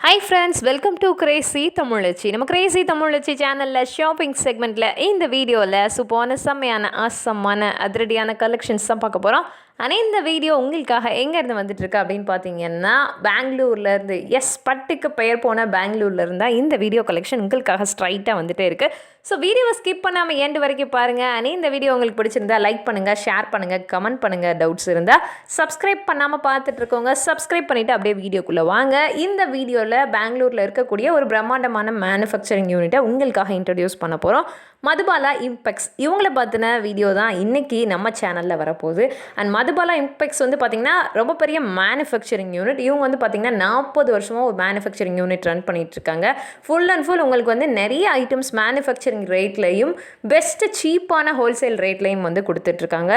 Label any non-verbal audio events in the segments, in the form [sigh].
Hi friends welcome to crazy Tamizhachi நம்ம Crazy தமிழச்சி சேனலில் shopping செக்மெண்ட்டில் இந்த வீடியோவில் சூப்பான செம்மையான ஆசமான அதிரடியான கலெக்ஷன்ஸ் தான் பார்க்க போகிறோம் ஆனால் இந்த வீடியோ உங்களுக்காக எங்கேருந்து வந்துட்டுருக்கு அப்படின்னு பார்த்தீங்கன்னா பெங்களூர்லேருந்து எஸ் பட்டுக்கு பெயர் போன பெங்களூர்லேருந்து தான் இந்த வீடியோ கலெக்ஷன் உங்களுக்காக ஸ்ட்ரைட்டாக வந்துட்டே இருக்குது ஸோ வீடியோவை ஸ்கிப் பண்ணாமல் எண்டு வரைக்கும் பாருங்கள் அனே இந்த வீடியோ உங்களுக்கு பிடிச்சிருந்தா லைக் பண்ணுங்கள் ஷேர் பண்ணுங்கள் கமெண்ட் பண்ணுங்கள் டவுட்ஸ் இருந்தால் சப்ஸ்கிரைப் பண்ணாமல் பார்த்துட்ருக்கோங்க சப்ஸ்கிரைப் பண்ணிவிட்டு அப்படியே வீடியோக்குள்ளே வாங்க. இந்த வீடியோவில் பெங்களூரில் இருக்கக்கூடிய ஒரு பிரம்மாண்டமான மேனுஃபேக்சரிங் யூனிட்டை உங்களுக்காக இன்ட்ரடியூஸ் பண்ண போகிறோம் மதுபாலா இம்பெக்ஸ் இவங்களை பற்றின வீடியோ தான் இன்றைக்கி நம்ம சேனலில் வரப்போகுது. அண்ட் மதுபாலா இம்பெக்ஸ் வந்து பார்த்திங்கன்னா ரொம்ப பெரிய மேனுஃபேக்சரிங் யூனிட் இவங்க வந்து பார்த்திங்கன்னா நாற்பது வருஷமாக ஒரு மேனுஃபேக்சரிங் யூனிட் ரன் பண்ணிகிட்ருக்காங்க ஃபுல் அண்ட் ஃபுல் உங்களுக்கு வந்து நிறைய ஐட்டம்ஸ் மேனுஃபேக்சரிங் ரேட்லையும் பெஸ்ட்டு சீப்பான ஹோல்சேல் ரேட்லேயும் வந்து கொடுத்துட்ருக்காங்க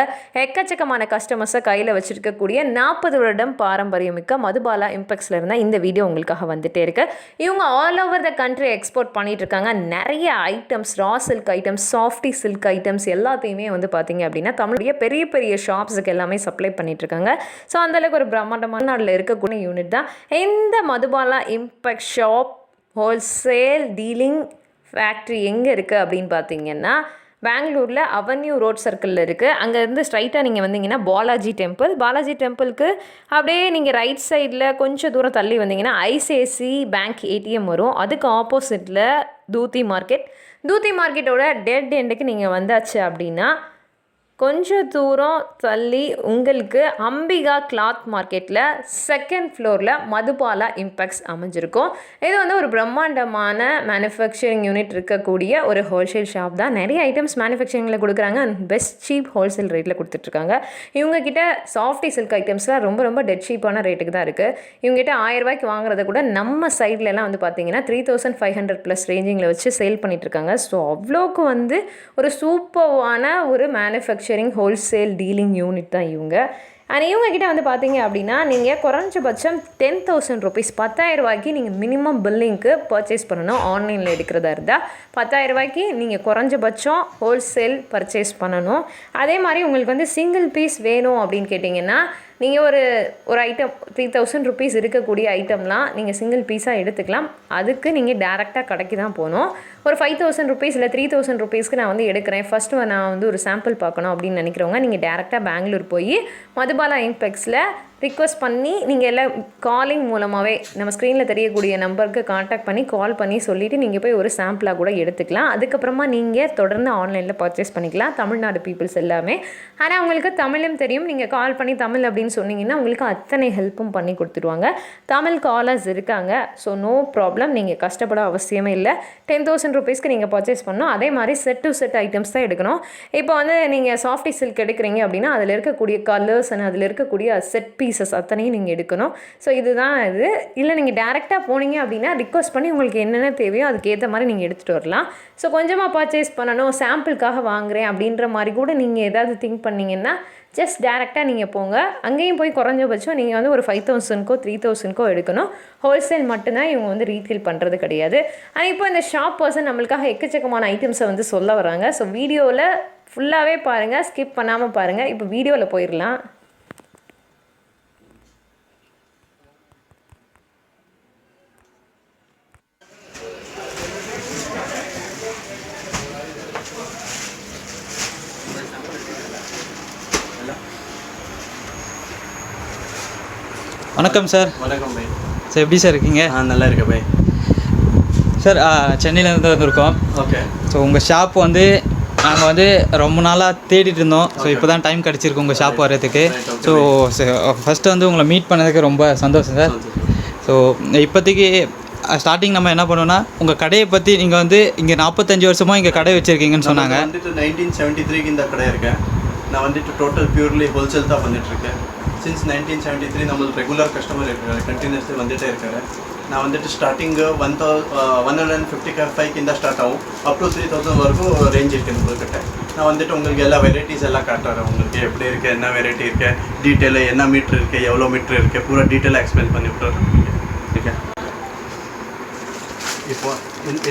எக்கச்சக்கமான கஸ்டமர்ஸை கையில் வச்சுருக்கக்கூடிய நாற்பது வருடம் பாரம்பரியமிக்க மதுபாலா இம்பெக்ஸில் இருந்தால் இந்த வீடியோ உங்களுக்காக வந்துகிட்டே இருக்குது இவங்க all over the country export பண்ணிகிட்ருக்காங்க இருக்காங்க நிறைய items raw silk items softy silk items எல்லாத்தையுமே வந்து பார்த்தீங்க அப்படின்னா தமிழுடைய பெரிய பெரிய ஷாப்ஸுக்கு எல்லாமே சப்ளை பண்ணிட்டு இருக்காங்க ஸோ அந்தளவுக்கு ஒரு பிரம்மாண்டமான நாட்டில் இருக்கக்கூடிய யூனிட் தான். எந்த Madhubala impact shop wholesale dealing factory எங்கே இருக்குது அப்படின்னு பார்த்தீங்கன்னா பெங்களூரில் அவன்யூ ரோட் சர்க்கிளில் இருக்குது அங்கேருந்து ஸ்ட்ரைட்டாக நீங்கள் வந்தீங்கன்னா பாலாஜி டெம்பிள் பாலாஜி டெம்பிளுக்கு அப்படியே நீங்கள் ரைட் சைடில் கொஞ்சம் தூரம் தள்ளி வந்தீங்கன்னா ஐசிஐசி பேங்க் ஏடிஎம் வரும். அதுக்கு ஆப்போசிட்டில் தூத்தி மார்க்கெட் தூத்தி மார்க்கெட்டோட டெட் எண்டுக்கு நீங்கள் வந்தாச்சு அப்படின்னா கொஞ்சம் தூரம் தள்ளி உங்களுக்கு அம்பிகா கிளாத் மார்க்கெட்டில் செகண்ட் ஃப்ளோரில் மதுபாலா இம்பெக்ஸ் அமைஞ்சிருக்கும். இது வந்து ஒரு பிரம்மாண்டமான மேனுஃபேக்சரிங் யூனிட் இருக்கக்கூடிய ஒரு ஹோல்சேல் ஷாப் தான். நிறைய ஐட்டம்ஸ் மேனுஃபேக்சரிங்கில் கொடுக்குறாங்க. அண்ட் பெஸ்ட் சீப் ஹோல்சேல் ரேட்டில் கொடுத்துட்ருக்காங்க. இவங்கக்கிட்ட சாஃப்டி சில்க் ஐட்டம்ஸ்லாம் ரொம்ப ரொம்ப டெட் சீப்பான ரேட்டுக்கு தான் இருக்குது இவங்ககிட்ட ஆயிரம் ரூபாய்க்கு வாங்குறத கூட நம்ம சைட்லலாம் வந்து பார்த்தீங்கன்னா three thousand five hundred plus ரேஞ்சிங்கில் வச்சு சேல் பண்ணிகிட்ருக்காங்க ஸோ அவ்வளோக்கு வந்து ஒரு சூப்பர்வான ஒரு மேனுஃபேக்சரிங் ஹோல்சேல் டீலிங் யூனிட் தான் இவங்க. அண்ட் இவங்ககிட்ட வந்து பார்த்தீங்க அப்படின்னா நீங்கள் குறைஞ்சபட்சம் டென் தௌசண்ட் ருபீஸ் பத்தாயிரரூபாய்க்கு நீங்கள் மினிமம் பில்லிங்க்கு பர்ச்சேஸ் பண்ணணும். ஆன்லைனில் எடுக்கிறதா இருந்தால் பத்தாயிரரூபாய்க்கு நீங்கள் குறைஞ்சபட்சம் ஹோல்சேல் பர்ச்சேஸ் பண்ணணும். அதே மாதிரி உங்களுக்கு வந்து சிங்கிள் பீஸ் வேணும் அப்படின்னு கேட்டிங்கன்னா நீங்கள் ஒரு ஒரு ஐட்டம் த்ரீ தௌசண்ட் ருபீஸ் இருக்கக்கூடிய ஐட்டம்லாம் நீங்கள் சிங்கிள் பீஸாக எடுத்துக்கலாம். அதுக்கு நீங்கள் டேரெக்டாக கடைக்கு தான் போகணும். ஒரு ஃபைவ் தௌசண்ட் ருபீஸ் இல்லை த்ரீ தௌசண்ட் ருபீஸ்க்கு நான் வந்து எடுக்கிறேன். ஃபஸ்ட்டு நான் வந்து ஒரு சாம்பிள் பார்க்கணும் அப்படின்னு நினைக்கிறவங்க நீங்கள் டேரெக்டாக பெங்களூர் போய் மதுபாலா இம்பெக்ஸில் ரிக்வஸ்ட் பண்ணி நீங்கள் எல்லாம் காலிங் மூலமாகவே நம்ம ஸ்க்ரீனில் தெரியக்கூடிய நம்பருக்கு காண்டாக்ட் பண்ணி கால் பண்ணி சொல்லிவிட்டு நீங்கள் போய் ஒரு சாம்பிளாக கூட எடுத்துக்கலாம். அதுக்கப்புறமா நீங்கள் தொடர்ந்து ஆன்லைனில் பர்ச்சேஸ் பண்ணிக்கலாம். தமிழ்நாடு பீப்புள்ஸ் எல்லாமே. ஆனால் உங்களுக்கு தமிழும் தெரியும். நீங்கள் கால் பண்ணி தமிழ் அப்படின்னு சொன்னீங்கன்னா உங்களுக்கு அத்தனை ஹெல்ப்பும் பண்ணி கொடுத்துருவாங்க. தமிழ் காலர்ஸ் இருக்காங்க. ஸோ நோ ப்ராப்ளம் நீங்கள் கஷ்டப்பட அவசியமே இல்லை. டென் தௌசண்ட் ருபீஸ்க்கு நீங்கள் பர்ச்சேஸ் பண்ணணும். அதே மாதிரி செட் டு செட் ஐட்டம்ஸ் தான் எடுக்கணும். இப்போ வந்து நீங்கள் சாஃப்டி சில்க் எடுக்கிறீங்க அப்படின்னா அதில் இருக்கக்கூடிய கலர்ஸ் அண்ட் அதில் இருக்கக்கூடிய செட் பீஸ் பீசஸ் அத்தனையும் நீங்கள் எடுக்கணும். ஸோ இதுதான் இது. இல்லை நீங்கள் டேரெக்டாக போனீங்க அப்படின்னா ரிக்வஸ்ட் பண்ணி உங்களுக்கு என்னென்ன தேவையோ அதுக்கேற்ற மாதிரி நீங்கள் எடுத்துகிட்டு வரலாம். ஸோ கொஞ்சமாக பர்ச்சேஸ் பண்ணணும். சாம்பிளுக்காக வாங்குறேன் அப்படின்ற மாதிரி கூட நீங்கள் ஏதாவது திங்க் பண்ணிங்கன்னா ஜஸ்ட் டேரெக்டாக நீங்கள் போங்க. அங்கேயும் போய் குறைஞ்சபட்சம் நீங்கள் வந்து ஒரு ஃபைவ் தௌசண்ட்க்கோ த்ரீ தௌசண்ட்க்கோ எடுக்கணும். ஹோல்சேல் மட்டும்தான் இவங்க வந்து ரீட்டெயில் பண்ணுறது கிடையாது. ஆனால் இப்போ இந்த ஷாப் பர்சன் நம்மளுக்காக எக்கச்சக்கமான ஐட்டம்ஸை வந்து சொல்ல வராங்க. ஸோ வீடியோவில் ஃபுல்லாகவே பாருங்கள் ஸ்கிப் பண்ணாமல் பாருங்கள் இப்போ வீடியோவில் போயிடலாம் வணக்கம் சார். வணக்கம் பை. சார் எப்படி சார் இருக்கீங்க? ஆ நல்லா இருக்க பை. சார் சென்னையிலேருந்து வந்திருக்கோம். ஓகே. ஸோ உங்கள் ஷாப் வந்து நாங்கள் வந்து ரொம்ப நாளாக தேடிட்டு இருந்தோம். ஸோ இப்போ தான் டைம் கிடச்சிருக்கு உங்கள் ஷாப் வர்றதுக்கு. ஸோ ஃபஸ்ட்டு வந்து உங்களை மீட் பண்ணதுக்கு ரொம்ப சந்தோஷம் சார். ஸோ இப்போதைக்கு ஸ்டார்டிங் நம்ம என்ன பண்ணுவோம்னா உங்கள் கடையை பற்றி நீங்கள் வந்து இங்கே நாற்பத்தஞ்சு வருஷமாக இங்கே கடை வச்சுருக்கீங்கன்னு சொன்னாங்க. வந்துட்டு நைன்டீன் செவன்ட்டி த்ரீக்கு இந்த கடை இருக்கேன். நான் வந்துட்டு டோட்டல் பியூர்லி ஹோல்சேல் தான் பண்ணிட்டு இருக்கேன். சின்ஸ் நைன்டீன் செவன்ட்டி த்ரீ நம்மளுக்கு ரெகுலர் கஸ்டமர் இருக்காரு கண்டினியூஸ்லி வந்துகிட்டே இருக்காரு நான் வந்துட்டு starting one thou one hundred and fifty five கிந்த start ஆகும். அப் டு த்ரீ தௌசண்ட் வரைக்கும் ரேஞ்ச் இருக்குது உங்கள்கிட்ட நான் வந்துட்டு உங்களுக்கு எல்லா வெரைட்டிஸ் எல்லாம் காட்டுறேன். உங்களுக்கு எப்படி இருக்குது என்ன வெரைட்டி இருக்குது டீட்டெயில் என்ன மீட்ரு இருக்குது எவ்வளோ மீட்ரு இருக்குது பூரா டீட்டெயிலாக எக்ஸ்பிளைன் பண்ணி விட்டுறேன். ஓகே இப்போ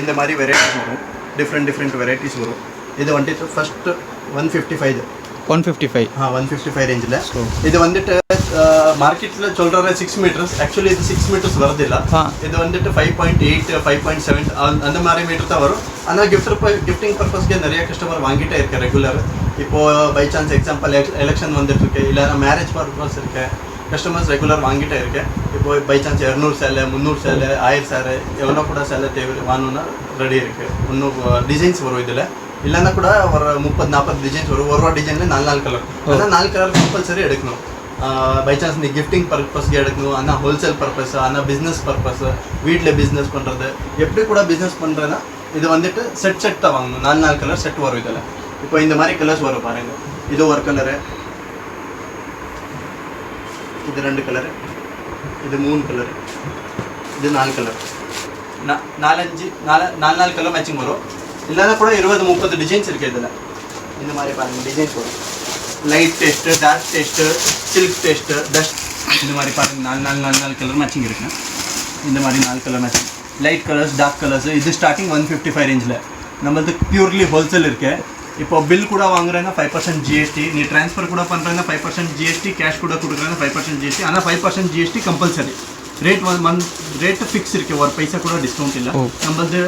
இந்த மாதிரி வெரைட்டிஸ் வரும். டிஃப்ரெண்ட் டிஃப்ரெண்ட் வெரைட்டிஸ் வரும். இது வந்துட்டு first one fifty five one fifty five one fifty five ரேஞ்சில் இது வந்துட்டு மார்க்கெட்டில் சொல்கிற சிக்ஸ் மீட்டர்ஸ் ஆக்சுவலி இது சிக்ஸ் மீட்டர்ஸ் வரதில்ல ஆ. இது வந்துட்டு five point eight five point seven அந்த மாதிரி மீட்டர் தான் வரும். ஆனால் கிஃப்ட் கிஃப்டிங் பர்பஸ்க்கு நிறைய கஸ்டமர் வாங்கிட்டே இருக்கு ரெகுலர் இப்போ பை சான்ஸ் எக்ஸாம்பிள் எலெக்ஷன் வந்துட்டு இருக்கு இல்லைன்னா மேரேஜ் பர்பஸ் இருக்கு கஸ்டமர்ஸ் ரெகுலர் வாங்கிட்டே இருக்கு இப்போ பை சான்ஸ் இரநூறு சேலை முந்நூறு சேலை ஆயிரம் சேலை எவ்வளோ கூட சேலை தேவை வாங்கணும்னா ரெடி இருக்கு. இன்னும் டிசைன்ஸ் வரும் இதில். இல்லைன்னா கூட ஒரு முப்பது நாற்பது டிசைன்ஸ் வரும் ஒரு ஒரு டிசைனில் நாலு நாலு கலர் ஆனால் நாலு கலர் கம்பல்சரி எடுக்கணும். பை சான்ஸ் நீ கிஃப்டிங் பர்பஸ்க்கு எடுக்கணும் ஆனால் ஹோல்சேல் பர்பஸ் ஆனால் பிஸ்னஸ் பர்பஸ் வீட்டில் பிஸ்னஸ் பண்ணுறது எப்படி கூட பிஸ்னஸ் பண்ணுறேன்னா இது வந்துட்டு செட் செட் தான் வாங்கணும். நாலு நாலு கலர் செட் வரும் இதில். இப்போ இந்த மாதிரி கலர்ஸ் வரும் பாருங்க. இது ஒரு கலரு இது ரெண்டு கலரு இது மூணு கலரு இது நாலு கலர் நாலஞ்சு நாலு நாலு நாலு கலர் மேட்சிங் வரும். இல்லைன்னா கூட இருபது முப்பது டிசைன்ஸ் இருக்குது இதில். இந்த மாதிரி பாருங்கள் டிசைன்ஸ் வரும். Light test dark test silk test dust இந்த மாதிரி பாருங்கள் நாலு நாலு நாலு நாலு கலர் மேட்சிங் இருக்கு. இந்த மாதிரி நாலு colour matching light colours dark colours இது ஸ்டார்டிங் ஒன் ஃபிஃப்டி ஃபைவ் ரேஞ்சில் நம்மளது பியூர்லி ஹோல்சேல் இருக்கு. இப்போ பில் கூட வாங்குறாங்க ஃபைவ் பர்சன்ட் ஜிஎஸ்டி நீ ட்ரான்ஸ்ஃபர் கூட பண்ணுறாங்க ஃபைவ் பர்சன்ட் ஜிஎஸ்டி கேஷ் கூட கொடுக்குறாங்க ஃபைவ் பர்சன்ட் ஜிஎஸ்டி ஆனால் five percent GST compulsory rate ಒಂದು ಮಂತ್ ರೇಟ್ ಫಿಕ್ಸ್ ಇರಕ್ಕೆ ಒಂದು ಪೈಸಾ ಕೂಡ ಡಿಸ್ಕೌಂಟ್ ಇಲ್ಲ ನಮ್ಮದು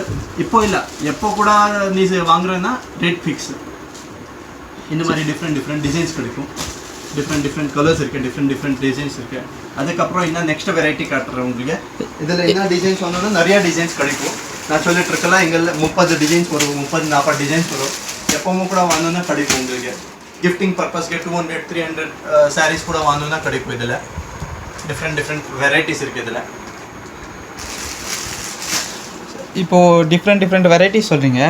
இப்போ இல்லை. எப்போ கூட ನೀ ವಾಂಗ್ರನ ரேட் ஃபிக்ஸ் இந்த மாதிரி டிஃப்ரெண்ட் டிஃப்ரெண்ட் டிசைன்ஸ் கிடைக்கும். டிஃப்ரெண்ட் டிஃப்ரெண்ட் கலர்ஸ் இருக்குது டிஃப்ரெண்ட் டிஃப்ரெண்ட் டிசைன்ஸ் இருக்குது அதுக்கப்புறம் இன்னும் நெக்ஸ்ட் வெரைட்டி காட்டுறேன் உங்களுக்கு. இதில் என்ன டிசைன்ஸ் வந்தோன்னா நிறைய டிசைன்ஸ் கிடைக்கும். நான் சொல்லிட்டு இருக்கலாம் எங்களில் முப்பது டிசைன்ஸ் வரும். முப்பது நாற்பது டிசைன்ஸ் வரும். எப்பவும் கூட வாங்கணும்னா கிடைக்கும் உங்களுக்கு. கிஃப்டிங் பர்பஸ்க்கு two hundred three hundred saris கூட வாங்கணும்னா கிடைக்கும் இதில். டிஃப்ரெண்ட் டிஃப்ரெண்ட் வெரைட்டிஸ் இருக்குது இதில். இப்போது டிஃப்ரெண்ட் டிஃப்ரெண்ட் வெரைட்டிஸ் சொல்கிறீங்க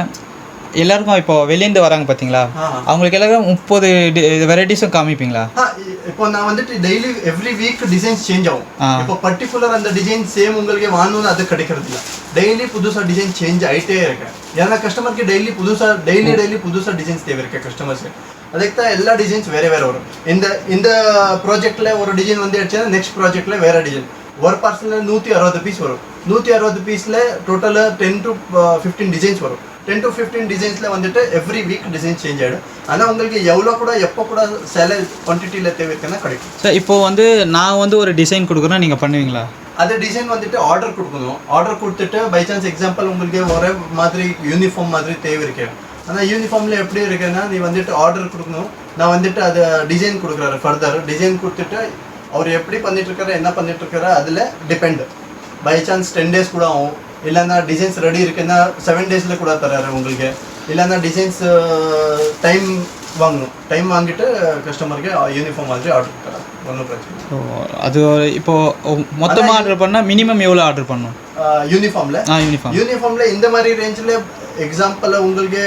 எல்லாருக்கும் இப்போ வெளியேந்து வராங்க பார்த்தீங்களா. அவங்களுக்கு எல்லாரும் முப்பது வெரைட்டிஸும் காமிப்பீங்களா? இப்போ நான் வந்துட்டு daily every week designs change ஆகும். இப்போ பர்டிகுலர் அந்த டிசைன் சேம் உங்களுக்கு வாங்கணும்னு அது கிடைக்கிறது இல்ல. டெய்லி புதுசா டிசைன் சேஞ்ச் ஆயிட்டே இருக்கு. ஏன்னா கஸ்டமருக்கு டெய்லி புதுசா டெய்லி டெய்லி புதுசா டிசைன்ஸ் தேவை இருக்கு கஸ்டமர்ஸ்க்கு அதுக்கு தான் எல்லா டிசைன்ஸ் வேற வேற வரும். இந்த இந்த ப்ராஜெக்ட்ல ஒரு டிசைன் வந்து அடிச்சா நெக்ஸ்ட் ப்ராஜெக்ட்ல வேற டிசைன் ஒரு பார்சல்ல நூற்றி அறுபது பீஸ் வரும். நூற்றி அறுபது பீஸில் டோட்டலாக டென் டு ஃபிஃப்டீன் டிசைன்ஸ் வரும். டென் டு ஃபிஃப்டீன் டிசைன்ஸில் வந்துட்டு எவ்ரி வீக் டிசைன் சேஞ்ச் ஆகிடும் ஆனால் உங்களுக்கு எவ்வளோ கூட எப்போ கூட சேலை குவான்டிட்டியில் தேவை இருக்குன்னா கிடைக்கும். சார் இப்போ வந்து நான் வந்து ஒரு டிசைன் கொடுக்குறேன் நீங்கள் பண்ணுவீங்களா? அது டிசைன் வந்துட்டு ஆர்டர் கொடுக்கணும். ஆர்டர் கொடுத்துட்டு பை சான்ஸ் எக்ஸாம்பிள் உங்களுக்கு ஒரே மாதிரி யூனிஃபார்ம் மாதிரி தேவை இருக்கு. ஆனால் யூனிஃபார்மில் எப்படி இருக்குன்னா நீ வந்துட்டு ஆர்டர் கொடுக்கணும். நான் வந்துட்டு அது டிசைன் கொடுக்குறாரு ஃபர்தர் டிசைன் கொடுத்துட்டு அவர் எப்படி பண்ணிட்டு இருக்காரு என்ன பண்ணிட்டு இருக்காரு அதில் depend by chance ten days கூட ஆகும். இல்லைன்னா டிசைன்ஸ் ரெடி இருக்குன்னா செவன் டேஸில் கூட தராரு உங்களுக்கு. இல்லைன்னா டிசைன்ஸ் டைம் வாங்கணும். டைம் வாங்கிட்டு கஸ்டமருக்கு யூனிஃபார்ம் மாதிரி ஆர்டர் தராரு ஒன்றும் பிரச்சனை அது இப்போது மொத்தமாக ஆர்டர் பண்ணால் மினிமம் எவ்வளோ ஆர்டர் பண்ணணும்? யூனிஃபார்மில் ஆ யூனிஃபார்ம் யூனிஃபார்ம்ல இந்த மாதிரி ரேஞ்சில் எக்ஸாம்பிள் உங்களுக்கு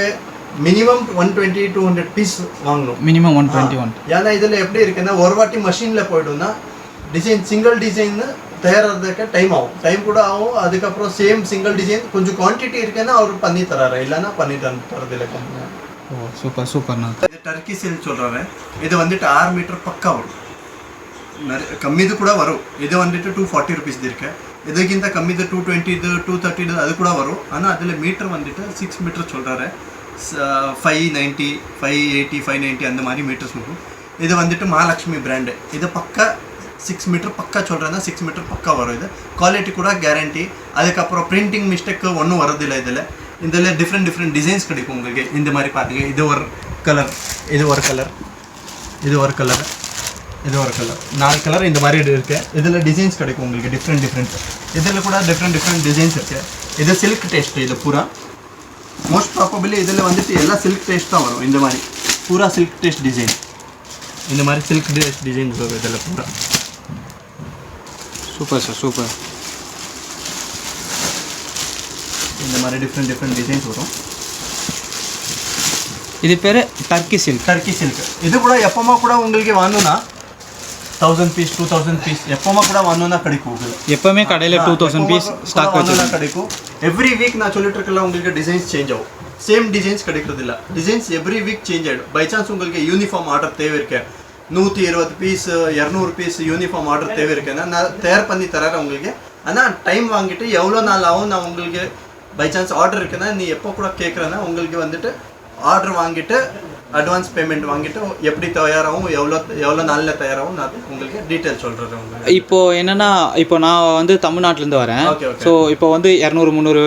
minimum one twenty two hundred piece வாங்கணும். மினிமம் ஒன் டுவெண்ட்டி ஒன் ஏன்னா இதில் எப்படி இருக்குன்னா ஒரு வாட்டி மஷினில் போய்டும்னா டிசைன் சிங்கிள் டிசைன் தயாராகிறதுக்கு டைம் ஆகும். டைம் கூட ஆகும் அதுக்கப்புறம் சேம் சிங்கிள் டிசைன் கொஞ்சம் குவான்டிட்டி இருக்குன்னா அவர் பண்ணி தராரு. இல்லைன்னா பண்ணி தர தரதில்லை கம்பெனி ஓ சூப்பர் சூப்பர்ண்ணா இது டர்க்கி சில்க் சொல்கிறாரு இது வந்துட்டு ஆறு மீட்டர் பக்கா வரும் ಕಮ್ಮಿದು ಕೂಡ ವರು ಇದು வந்துட்டு டூ ஃபார்ட்டி ருபீஸ் இருக்கு. இதுக்கிந்த கம்மிது டூ டுவெண்ட்டி இது டூ தேர்ட்டி இது அது கூட வரும். ஆனால் அதில் மீட்டர் வந்துட்டு சிக்ஸ் மீட்டர் சொல்கிறாரு five ninety five eighty five ninety அந்த மாதிரி மீட்டர்ஸ் இருக்கும் இது வந்துட்டு மகாலட்சுமி பிராண்டு இது பக்கா சிக்ஸ் மீட்டர் பக்கா சொல்கிறேன்னா சிக்ஸ் மீட்டர் பக்கா வரும் இது. குவாலிட்டி கூட கேரண்டி அதுக்கப்புறம் பிரிண்டிங் மிஸ்டேக்கு ஒன்றும் வரதில்லை இதில். இதில் டிஃப்ரெண்ட் டிஃப்ரெண்ட் டிசைன்ஸ் கிடைக்கும் உங்களுக்கு. இந்த மாதிரி பாருங்கள் இது ஒரு கலர் இது ஒரு கலர் இது ஒரு கலர் இது ஒரு கலர் நாலு கலர் இந்த மாதிரி இருக்குது இதில் டிசைன்ஸ் கிடைக்கும் உங்களுக்கு. டிஃப்ரெண்ட் டிஃப்ரெண்ட் இதில் கூட டிஃப்ரெண்ட் டிஃப்ரெண்ட் டிசைன்ஸ் இருக்குது இது சில்க் டேஸ்ட் இது பூரா. மோஸ்ட் ப்ராபபிளி இதில் வந்துட்டு எல்லாம் சில்க் டேஸ்ட் தான் வரும். இந்த மாதிரி. பூரா சில்க் டேஸ்ட் டிசைன் இந்த மாதிரி சில்க் டேஸ்ட் டிசைன்ஸ் வரும் இதில் பூரா. சூப்பர் சார் சூப்பர் இந்த மாதிரி டிஃப்ரெண்ட் டிஃப்ரெண்ட் டிசைன்ஸ் வரும். இது பேர் டர்க்கி சில்க் டர்க்கி சில்க் இது கூட எப்போமா கூட உங்களுக்கு வாங்கணும்னா thousand piece two thousand piece எப்போமா கூட வாங்கணும்னா கிடைக்கும் உங்களுக்கு எப்போவுமே கடையில் டூ தௌசண்ட் பீஸ் ஸ்டாக் வச்சுருக்கோம். கிடைக்கும். எவ்ரி வீக் நான் சொல்லிட்டு இருக்கல உங்களுக்கு டிசைன்ஸ் சேஞ்ச் ஆகும். சேம் டிசைன்ஸ் கிடைக்கிறது இல்ல. டிசைன்ஸ் எவ்ரி வீக் சேஞ்ச் ஆகிடும் பை சான்ஸ் உங்களுக்கு யூனிஃபார்ம் ஆர்டர் தேவை இருக்கு நூற்றி இருபது பீஸ் இரநூறு பீஸ் யூனிஃபார்ம் ஆர்டர் தேவை இருக்குன்னா நான் தயார் பண்ணி தரேன் உங்களுக்கு. ஆனால் டைம் வாங்கிட்டு எவ்வளோ நாள் ஆகும் நான் உங்களுக்கு பை சான்ஸ் ஆர்டர் இருக்குன்னா நீ எப்போ கூட கேட்குறேன்னா உங்களுக்கு வந்துட்டு ஆர்டர் வாங்கிட்டு அட்வான்ஸ் பேமெண்ட் வாங்கிட்டு எப்படி தயாராகும் எவ்வளோ எவ்வளோ நாளில் தயாராகும் நான் உங்களுக்கு டீட்டெயில் சொல்கிறேன் உங்களுக்கு இப்போ என்னன்னா இப்போ நான் வந்து தமிழ்நாட்டிலேருந்து வரேன். ஸோ இப்போ வந்து இரநூறு முந்நூறு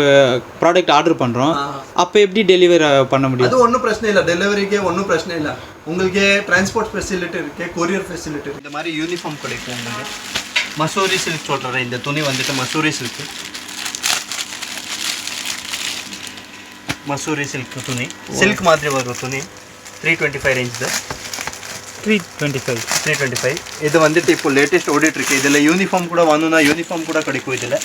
ப்ராடக்ட் ஆர்டர் பண்ணுறோம் அப்போ எப்படி டெலிவரி பண்ண முடியும்? அது ஒன்றும் பிரச்சனை இல்லை. டெலிவரிக்கு ஒன்றும் பிரச்சனை இல்லை. உங்களுக்கு டிரான்ஸ்போர்ட் ஃபெசிலிட்டி இருக்கு கொரியர் ஃபெசிலிட்டி இருக்கு. இந்த மாதிரி யூனிஃபார்ம் கிடைக்கும் உங்களுக்கு மசூரி சில்க் சொல்கிறேன் இந்த துணி வந்துட்டு மசூரி சில்க் மசூரி சில்க் துணி. சில்க் மாதிரி வரும் துணி. Three twenty five range three twenty five three twenty five இது வந்துட்டு இப்போ லேட்டஸ்ட் ஓடிட்டு இருக்கு இதில் யூனிஃபார்ம் கூட வாங்கணும்னா யூனிஃபார்ம் கூட கிடைக்கும் இதில்.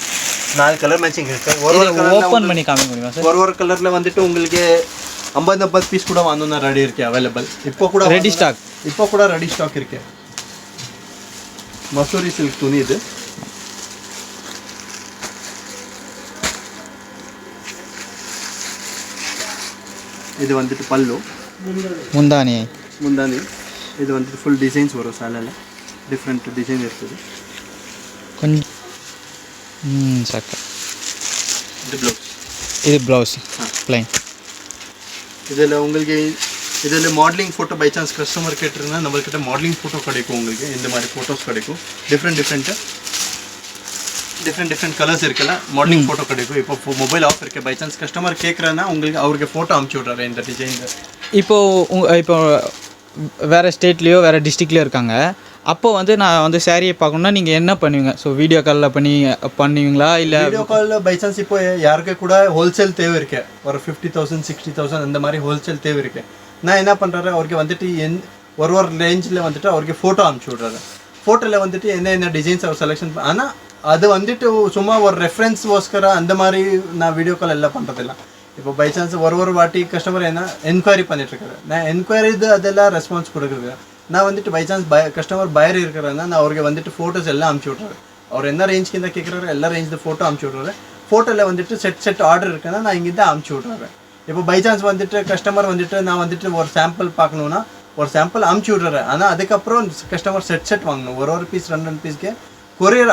நாலு கலர் மேட்சிங் இருக்கு. ஒரு ஒரு ஓப்பன் பண்ணி காமிக்க முடியுமா சார் ஒரு ஒரு கலர்ல வந்துட்டு உங்களுக்கு ஐம்பது ஐம்பது பீஸ் கூட வாங்கணும்னா ரெடி இருக்கு அவைலபிள் இப்போ கூட ரெடி ஸ்டாக் இப்போ கூட ரெடி ஸ்டாக் இருக்கு. மசூரி சில்க் துணி இது. இது வந்துட்டு பல்லு. முந்தானி முந்தானி இது வந்துட்டு ஃபுல் டிசைன்ஸ் வரும் சேலையில் டிஃப்ரெண்ட் டிசைன் இருக்குது கொஞ்சம் ம் சக்க இது ப்ளவுஸ் இது ப்ளவுஸ் ப்ளைன் இதில் உங்களுக்கு இதில் modelling photo by chance customer கேட்டிருந்தா நம்மள்கிட்ட மாடலிங் ஃபோட்டோ கிடைக்கும் உங்களுக்கு இந்த மாதிரி ஃபோட்டோஸ் கிடைக்கும் different different different different colours இருக்குல்ல. மாடலிங் ஃபோட்டோ கிடைக்கும் இப்போ மொபைல் ஆஃப் இருக்கு பை சான்ஸ் கஸ்டமர் கேட்குறேன்னா உங்களுக்கு அவருக்கு ஃபோட்டோ அமுச்சு விட்றாரு இந்த டிசைன் இப்போ உங்க இப்போ வேறு ஸ்டேட்லேயோ வேறு டிஸ்ட்ரிக்ட்லேயோ இருக்காங்க. அப்போ வந்து நான் வந்து சாரியை பார்க்கணுன்னா நீங்கள் என்ன பண்ணுவீங்க? ஸோ வீடியோ காலில் பண்ணி பண்ணுவீங்களா? இல்லை வீடியோ காலில் பை சான்ஸ் இப்போ யாருக்கு கூட ஹோல்சேல் தேவை இருக்கு. ஒரு ஃபிஃப்டி தௌசண்ட் சிக்ஸ்டி தௌசண்ட் அந்த மாதிரி ஹோல்சேல் தேவை இருக்கு. நான் என்ன பண்ணுறேன் அவருக்கு வந்துட்டு என் ஒரு ஒரு ரேஞ்சில் வந்துட்டு அவருக்கு ஃபோட்டோ அனுப்பிச்சி விட்றாரு. ஃபோட்டோவில் வந்துட்டு என்ன என்ன டிசைன்ஸ் அவர் செலெக்ஷன் ஆனால் அது வந்துட்டு சும்மா ஒரு ரெஃபரன்ஸ்ಗೋಸ್ಕರ அந்த மாதிரி நான் வீடியோ கால் எல்லாம் பண்ணுறதில்ல இப்போ பை சான்ஸ் ஒரு ஒரு வாட்டி கஸ்டமர் என்ன என்கொயரி பண்ணிட்டுருக்காரு. நான் என்கொயரிது அதெல்லாம் ரெஸ்பான்ஸ் கொடுக்குறது. நான் வந்துட்டு பை சான்ஸ் பய கஸ்டமர் பயர் இருக்கிறேன்னா நான் அவருக்கு வந்துட்டு ஃபோட்டோஸ் எல்லாம் அனுப்பிச்சி விட்றேன் அவர் என்ன ரேஞ்ச்கிந்த கேட்குறாரு எல்லா ரேஞ்ச் ஃபோட்டோ அனுப்பிச்சி விட்றாரு ஃபோட்டோவில் வந்துட்டு செட் செட் ஆர்டர் இருக்குன்னா நான் இங்கே இங்கேருந்து அனுப்பிச்சி விட்றேன் இப்போ பை சான்ஸ் வந்துட்டு கஸ்டமர் வந்துட்டு நான் வந்துட்டு ஒரு சாம்பிள் பார்க்கணுன்னா ஒரு சாம்பிள் அனுப்பிச்சி விட்றாரு ஆனால் அதுக்கப்புறம் கஸ்டமர் செட் செட் வாங்கணும். ஒரு ஒரு பீஸ் ரெண்டு ரெண்டு பீஸ்க்கு கொரியர்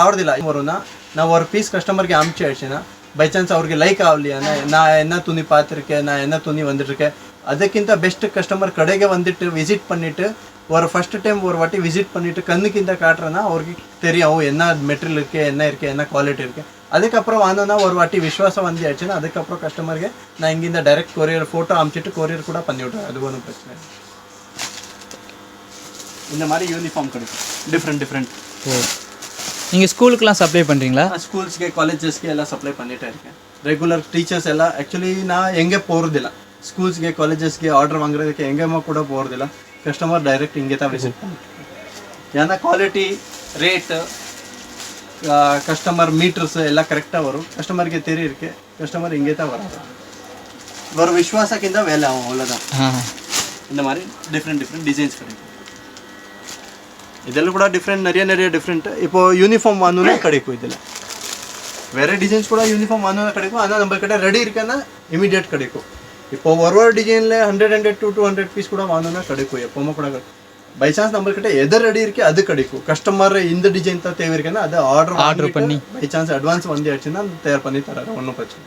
ಅವ್ರದಿಲ್ಲ ಅವರನ್ನ ನಾವು ಅವ್ರ ಪೀಸ್ ಕಸ್ಟಮರ್ಗೆ ಅಂಶ ಹೇಳ್ತೀನ ಬೈ ಚಾನ್ಸ್ ಅವ್ರಿಗೆ ಲೈಕ್ ಆಗಲಿ ಅನ್ನ ನಾ ಎನ್ನ ತುನಿ ಪಾತ್ರಕ್ಕೆ ನಾ ಎನ್ನ ತುನಿ ಬಂದಿರಕ್ಕೆ ಅದಕ್ಕಿಂತ ಬೆಸ್ಟ್ ಕಸ್ಟಮರ್ ಕಡೆಗೆ ಬಂದಿಟ್ಟು ವಿಸಿಟ್ ಪಣ್ಣಿಟ್ಟು ಅವ್ರು ಫಸ್ಟ್ ಟೈಮ್ ಅವ್ರ ವಾಟಿ ವಿಸಿಟ್ ಪಣ್ಣಿಟ್ಟು ಕಣ್ಣಿಗಿಂತ ಕಾಟ್ರನ್ನ ಅವ್ರಿಗೆ ತೆರಿ ಎನ್ನ ಮೆಟೀರಿಯಲ್ ಇರ್ಕೆ, ಎನ್ನ ಇರ್ಕೆ, ಎನ್ನ ಕ್ವಾಲಿಟಿ ಇರ್ಕೆ. ಅದಕ್ಕಪ್ಪ ಅನ್ನೋನ ಅವ್ರ ವಾಟಿ ವಿಶ್ವಾಸ ಒಂದು ಹೇಳ್ತೀನಿ ಅದಕ್ಕಪ್ಪ ಕಸ್ಟಮರ್ಗೆ ನಾ ಹಿಂಗಿಂದ ಡೈರೆಕ್ಟ್ ಕೊರಿಯರ್ ಫೋಟೋ ಹಂಚಿಟ್ಟು ಕೊರಿಯರ್ ಕೂಡ ಪನ್ನಿ ಅದು ಒಂದು ಪ್ರಶ್ನೆ. ಇನ್ನು ಮಾಡಿ ಯೂನಿಫಾರ್ಮ್ ಕಡೆ ಡಿಫ್ರೆಂಟ್ ಡಿಫ್ರೆಂಟ್ ಹ್ಞೂ நீங்கள் ஸ்கூலுக்குலாம் சப்ளை பண்ணுறீங்களா ஸ்கூல்ஸ்க்கு காலேஜஸ்க்கு எல்லாம் சப்ளை பண்ணிகிட்டே இருக்கேன் ரெகுலர் டீச்சர்ஸ் எல்லாம் ஆக்சுவலி நான் எங்கே போகிறதில்ல ஸ்கூல்ஸ்க்கு காலேஜஸ்க்கு ಆರ್ಡರ್ வாங்குறதுக்கு எங்கேயுமா கூட போகிறதில்ல கஸ்டமர் டைரெக்ட் இங்கே தான் விசிட் பண்ணிட்டு ஏன்னா குவாலிட்டி ரேட்டு கஸ்டமர் மீட்டர்ஸ் எல்லாம் கரெக்டாக வரும் கஸ்டமருக்கு தெரியிருக்கு கஸ்டமர் இங்கே தான் வராது ஒரு விஸ்வாசக்கிந்த வேலை அவன் அவ்வளோதான் இந்த மாதிரி டிஃப்ரெண்ட் டிஃப்ரெண்ட் டிசைன்ஸ் கிடைக்கும் இதெல்லாம் கூட டிஃப்ரெண்ட் நிறைய நிறைய டிஃப்ரெண்ட் இப்போ யூனிஃபார்ம் வாங்கணும்னா [laughs] கிடைக்கும் இதில். வேற டிசைன்ஸ் கூட யூனிஃபார்ம் வாங்கணும்னா கிடைக்கும். ஆனால் நம்ம கிட்ட ரெடி இருக்குன்னா இமிடியேட் கிடைக்கும். இப்போ ஒரு ஒரு டிசைனில் hundred hundred two two hundred piece கூட வாங்கணும்னா கிடைக்கும். எப்போவுமே கூட பை சான்ஸ் நம்ம கிட்ட எது ரெடி இருக்கு அது கிடைக்கும். கஸ்டமர் இந்த டிசைன் தான் தேவை இருக்குன்னா அது ஆர்டர் Order பண்ணி. பை சான்ஸ் அட்வான்ஸ் வந்து ஆயிடுச்சுன்னா தயார் பண்ணி தராரு. ஒன்றும் பிரச்சனை.